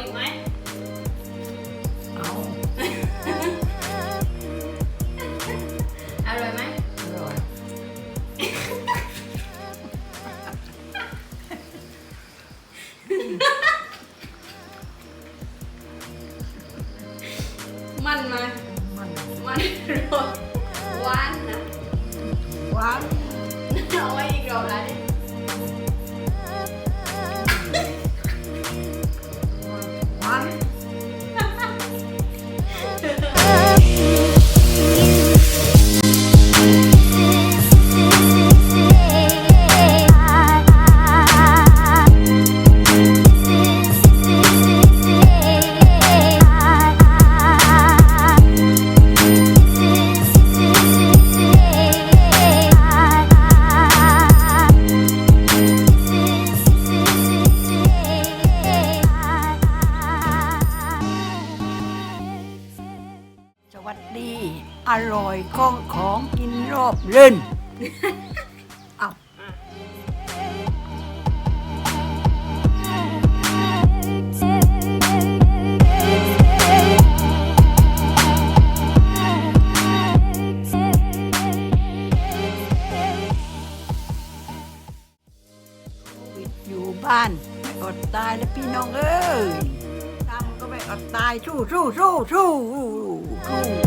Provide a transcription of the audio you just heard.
อีกไหมเอาอร่อยไหมอร่อยมันไหมมันมันรสหวานนะหวานเอาไว้อีกรอบละดิ วัสดี อร่อยของของกินรอบเล่นเอาอยู่บ้านอดตายแล้วพี่น้องเอ้ย ก็ไดตายสู้สู้สู้สู้สู้